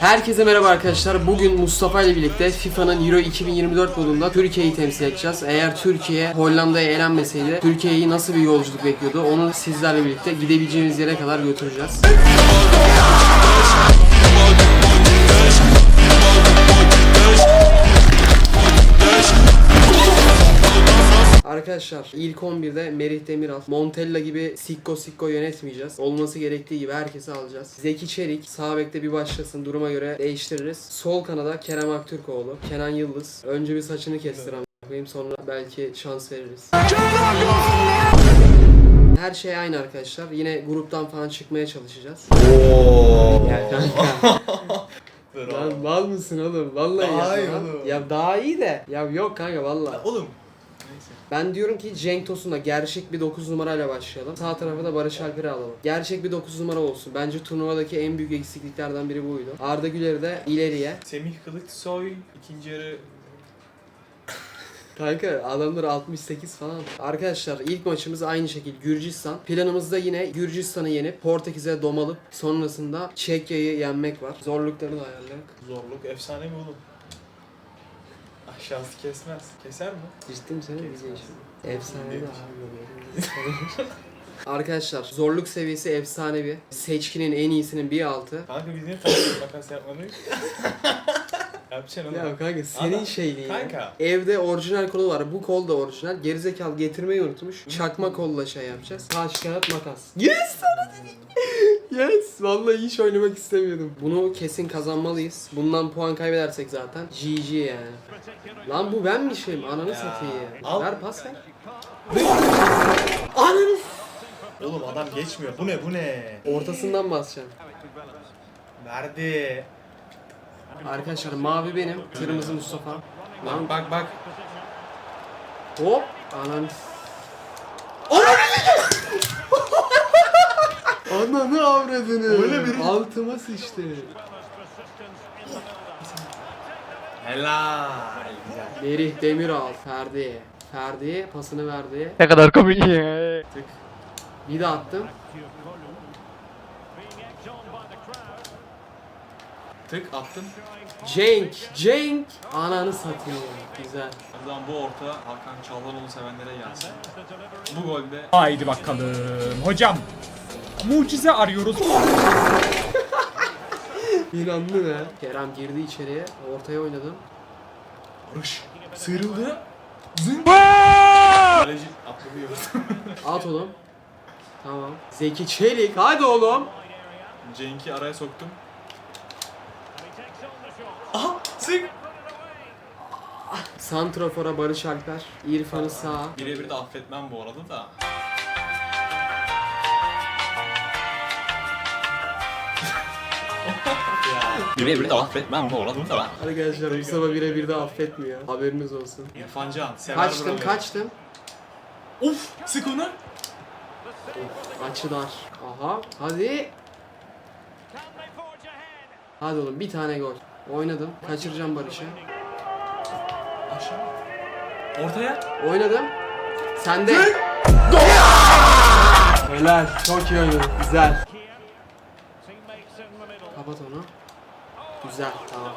Herkese merhaba arkadaşlar. Bugün Mustafa ile birlikte FIFA'nın Euro 2024 modunda Türkiye'yi temsil edeceğiz. Eğer Türkiye Hollanda'ya elenmeseydi Türkiye'yi nasıl bir yolculuk bekliyordu onu sizlerle birlikte gidebileceğimiz yere kadar götüreceğiz. Arkadaşlar ilk 11'de Merih Demiral, Montella gibi sikko sikko yönetmeyeceğiz. Olması gerektiği gibi herkesi alacağız. Zeki Çelik sağ bekte bir başlasın duruma göre değiştiririz. Sol kanada Kerem Aktürkoğlu, Kenan Yıldız. Önce bir saçını kestir koyayım sonra belki şans veririz. Her şey aynı arkadaşlar. Yine gruptan falan çıkmaya çalışacağız. Gel kanka. Dur Lan oğlum. mal mısın oğlum? Vallahi Daha ya. iyi oğlum. Ya daha iyi de. Ya yok kanka vallahi. Oğlum. Ben diyorum ki Cenk Tosun'la gerçek bir 9 numarayla başlayalım. Sağ tarafa da Barış Alper'i alalım. Gerçek bir 9 numara olsun. Bence turnuvadaki en büyük eksikliklerden biri buydu. Arda Güler'i de ileriye. Semih Kılıçsoy ikinci yarı Kanka adamlar 68 falan. Arkadaşlar ilk maçımız aynı şekilde Gürcistan. Planımızda yine Gürcistan'ı yenip Portekiz'e domalıp sonrasında Çekya'yı yenmek var. Zorluklarını ayarlayak. zorluk efsane mi oğlum? Aşağısı kesmez. Keser mi? Ciddi mi senin bize işin? Efsane de abi. Arkadaşlar zorluk seviyesi efsanevi. Seçkinin en iyisinin bir altı. Kanka biz niye taş makas yapmadık? Yapacaksın oğlum. Ya kanka senin Adam- şeyliğin. ya. Kanka. Evde orijinal kolu var. Bu kol da orijinal. Gerizekalı getirmeyi unutmuş. Çakma kolla şey yapacağız. Taş kağıt makas. Yes sana dedik. Yes. Vallahi hiç oynamak istemiyordum. Bunu kesin kazanmalıyız. Bundan puan kaybedersek zaten GG yani. Lan bu benmişim. Ananı Ya. satayım. Al. Ver pas ver. Ananı Oğlum adam geçmiyor. Bu ne bu ne? Ortasından basacağım. Verdi. Arkadaşlar mavi benim. Kırmızı Mustafa. Lan Bak bak hop. Ananı Ananı avradını. Öyle biri- Altıma sıçtı. Helal. Güzel. Merih Demiral. Ferdi. Ferdi pasını verdi. Ne kadar komik ya. Tık. Bir de attım. Tık attın. Cenk. Cenk. Ananı satayım. Güzel. Zaman bu orta Hakan Çağlanoğlu sevenlere gelsin. Bu golde Haydi bakalım. Hocam. Mucize arıyoruz. İnandı be. Kerem girdi içeriye. Ortaya oynadım. Barış sıyrıldı. Zın. Kaleci atlıyor. At oğlum. Tamam. Zeki Çelik. Hadi oğlum. Cenk'i araya soktum. Aha sık. Santrafor'a Barış Alper. İrfan'ı sağa. Birebir de affetmem bu arada da. Birebir de affetmem bu arada da. Arkadaşlar Mustafa birebir de affetmiyor. Haberiniz olsun. İrfan Can sever Kaçtım buraları. kaçtım. Of sık onu. Açı dar. Aha hadi. Hadi oğlum bir tane gol. Oynadım. Kaçıracağım Barış'ı. Ortaya. Oynadım. Sende. Helal. Çok iyi oynadın. Güzel. Kapat onu. Güzel. Tamam.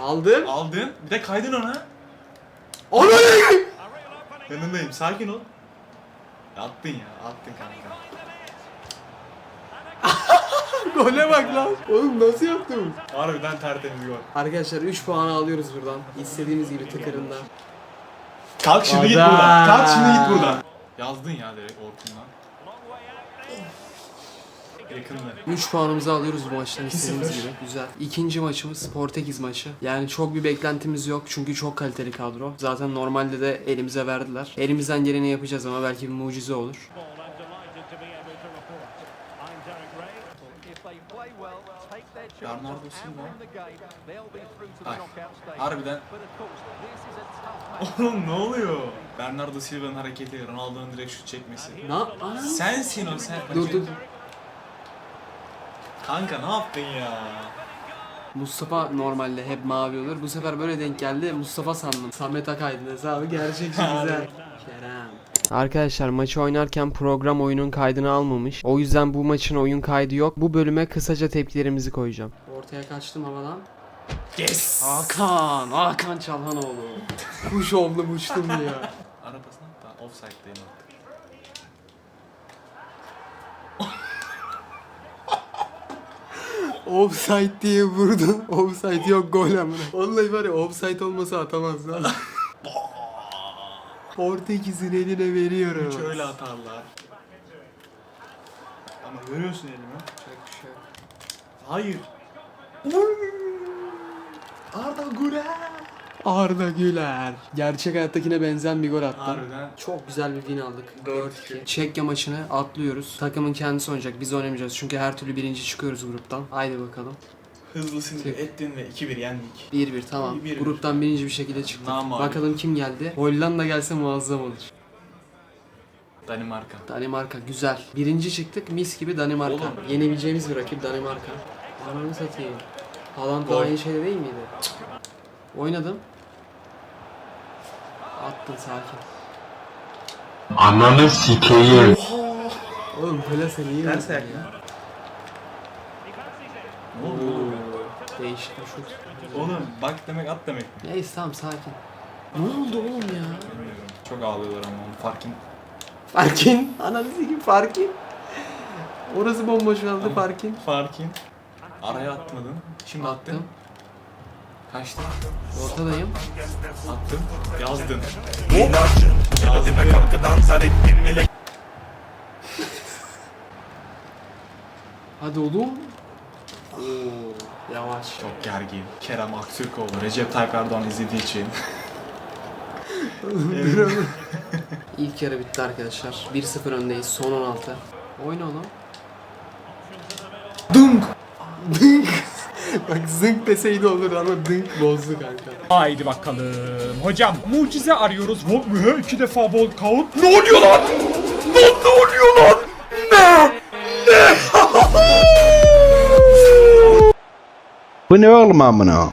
Aldım. Aldın. Bir de kaydın ona. Onu Yanındayım. Sakin ol. Attın ya. Attın kanka. Gole bak lan. Oğlum nasıl yaptın? Harbiden tertemiz gol. Arkadaşlar 3 puan alıyoruz buradan. İstediğimiz gibi tıkırında. Kalk şimdi git Ada. buradan. Kalk şimdi git buradan. Yazdın ya direkt Orkun'dan. Yakındı. 3 puanımızı alıyoruz bu maçtan istediğimiz 2-0. gibi. Güzel. İkinci maçımız Portekiz maçı. Yani çok bir beklentimiz yok çünkü çok kaliteli kadro. Zaten normalde de elimize verdiler. Elimizden geleni yapacağız ama belki bir mucize olur. Bernardo Silva. Ay, harbiden. Oğlum ne oluyor? Bernardo Silva'nın hareketi, Ronaldo'nun direkt şut çekmesi. Ne? Ana. Sensin o sen. Dur dur. Kanka ne yaptın ya? Mustafa normalde hep mavi olur. Bu sefer böyle denk geldi. Mustafa sandım. Samet Akaydın hesabı gerçekçi güzel. Kerem. Arkadaşlar maçı oynarken program oyunun kaydını almamış. O yüzden bu maçın oyun kaydı yok. Bu bölüme kısaca tepkilerimizi koyacağım. Ortaya kaçtım havadan. Yes! Hakan, Hakan Çalhanoğlu. Kuş oldum uçtum ya. Arabasına da offside'deyim artık. Offside diye vurdu. Offside yok gol amına. Vallahi var ya offside olmasa atamaz lan. Portekiz'in eline veriyorum. Hiç öyle atarlar. Ama görüyorsun elimi. Çok bir şey. Hayır. Arda Güler. Arda Güler. Gerçek hayattakine benzeyen bir gol attı. Harbiden. Çok güzel bir win aldık. 4-2. 4-2. Çekya maçını atlıyoruz. Takımın kendisi oynayacak. Biz oynamayacağız. Çünkü her türlü birinci çıkıyoruz gruptan. Haydi bakalım. Hızlı sinir ettin ve 2-1 yendik. 1-1 tamam. 1-1. Gruptan birinci bir şekilde çıktık. Namağlup. Bakalım kim geldi. Hollanda gelse muazzam olur. Danimarka. Danimarka güzel. Birinci çıktık mis gibi Danimarka. Oğlum. Yenebileceğimiz bir rakip Danimarka. Ananı satayım. Haaland da Gol. aynı şeyde değil miydi? Oynadım. Attın sakin. Ananı sikeyim. Oğlum plase niye ayak ya? Ne oldu? Değişik bir şut. Oğlum bak demek at demek. Neyse tamam sakin. Ne oldu oğlum ya? Çok ağlıyorlar ama onu farkın. Farkin. Ananı sikeyim Farkin. Orası bomboş kaldı Tamam. Farkin. Farkin. Araya atmadın. Şimdi attın. Attım. Kaçtı? Ortadayım. Attım. Yazdın. Hadi oğlum. Oo, yavaş. Çok gergin. Kerem Aktürkoğlu. Recep Tayyip Erdoğan izlediği için. İlk yarı bitti arkadaşlar. 1-0 öndeyiz. Son 16. Oyna oğlum. Dunk! Dunk! Bak zınk deseydi olur ama dunk bozdu kanka. Haydi bakalım. Hocam mucize arıyoruz. Vol mühe iki defa vol count. Ne oluyor lan? Bu ne oğlum amına?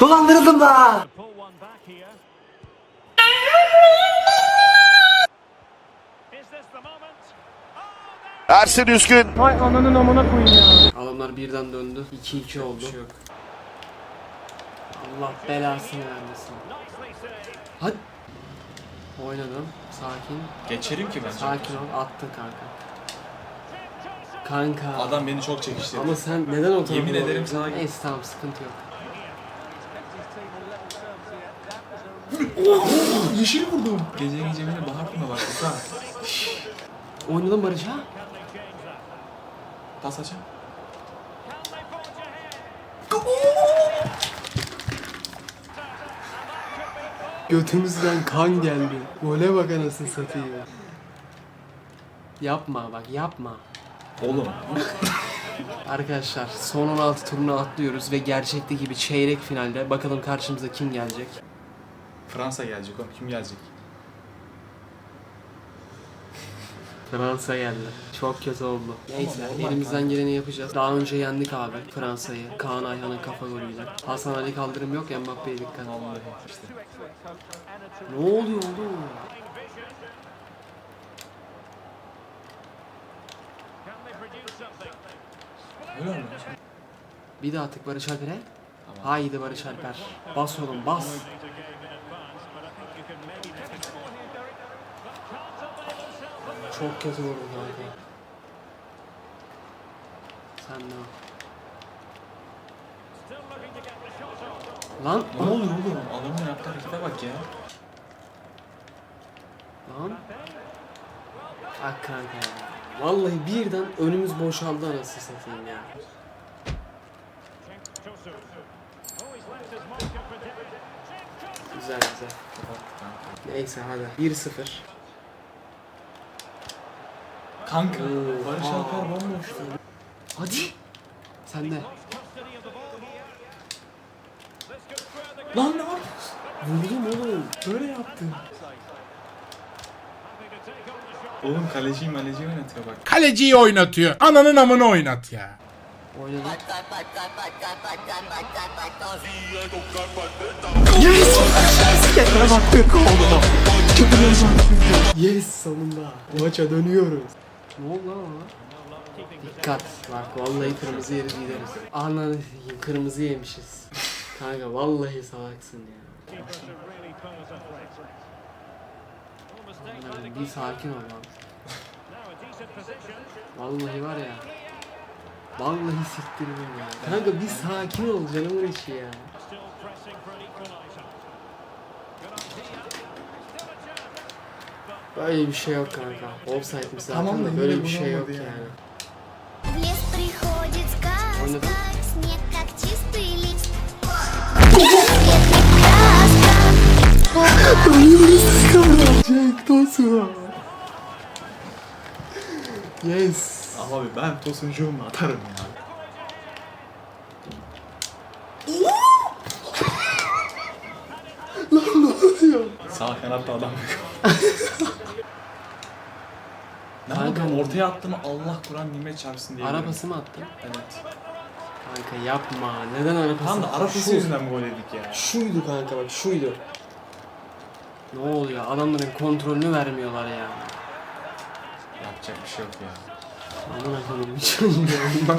Dolandırıldım da! Ersin Üskün Adamlar birden döndü. 2-2 oldu. Şey yok. Allah belasını vermesin. Hadi. Oynadım. Sakin. Geçerim ki ben. Sakin ol. Attın kanka. Kanka. Adam beni çok çekiştirdi. Ama sen neden o tarafa Yemin ederim oynuyorsun? sana- Neyse tamam sıkıntı yok. yeşil vurdum. Gece gece beni bağırtma bak. Utan. Oynadım Barış ha? Pas açın. Götümüzden kan geldi. Gole bak anasını satayım. Yapma bak yapma. Oğlum. Arkadaşlar son 16 turunu atlıyoruz ve gerçekte gibi çeyrek finalde bakalım karşımıza kim gelecek. Fransa gelecek oğlum. Kim gelecek? Fransa geldi. Çok kötü oldu. Neyse Allah elimizden geleni yapacağız. Daha önce yendik abi Fransa'yı. Kaan Ayhan'ın kafa golüyle. Hasan Ali kaldırım yok Mbappe'ye dikkat. Vallahi işte. Ne oluyor oğlum? Öyle mi? Bir daha tık Barış Alper'e. Tamam. Haydi Barış Alper. Bas oğlum bas. Çok kötü vurdu kanka. Sen ne? Lan Ne olur oğlum? Adamın yaptığı harekete bak ya. Lan. Ak kanka ya. Vallahi birden önümüz boşaldı anasını satayım ya. Güzel güzel. Neyse hadi. 1-0. Kanka. Oo. Barış. Alper bomboştu. Hadi. Sen de. Lan ne var? Vurdum oğlum. Böyle yaptı. Oğlum kaleciyi maleciyi oynatıyor bak. Kaleciyi oynatıyor. Ananın amını oynat ya. Oynadım. Yes sonunda. Maça dönüyoruz. Ne oldu lan ona? Dikkat. Bak vallahi kırmızı yeriz gideriz. Ananı kırmızı yemişiz. Kanka vallahi salaksın ya. Lan Bir sakin ol lan. Vallahi var ya. Vallahi siktirdim ya. Kanka bir sakin ol canımın içi ya. Böyle bir şey yok kanka. Offside'miş zaten Tamam da böyle bir şey yok yani. yani. В Jack Tosun. Yes. Abi ben tosuncuğumu atarım ya. Sağ kanatta adam yok. ne yapayım ortaya attım Allah Kur'an nimet çarpsın diye. Arabası mı attın? Evet. Kanka yapma. Neden arabası? Tam da arabası yüzünden mi gol yedik ya? Şuydu kanka bak şuydu. Ne oluyor? Adamların kontrolünü vermiyorlar ya. Yapacak bir şey yok ya. Aman akıllım hiç olmuyor.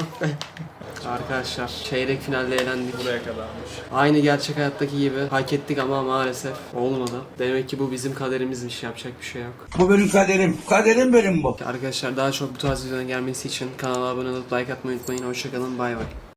Arkadaşlar çeyrek finalde elendik. Buraya kadarmış. Aynı gerçek hayattaki gibi hak ettik ama maalesef olmadı. Demek ki bu bizim kaderimizmiş yapacak bir şey yok. Bu benim kaderim. Kaderim benim bu. Arkadaşlar daha çok bu tarz videoların gelmesi için kanala abone olup like atmayı unutmayın. Hoşçakalın bay bay.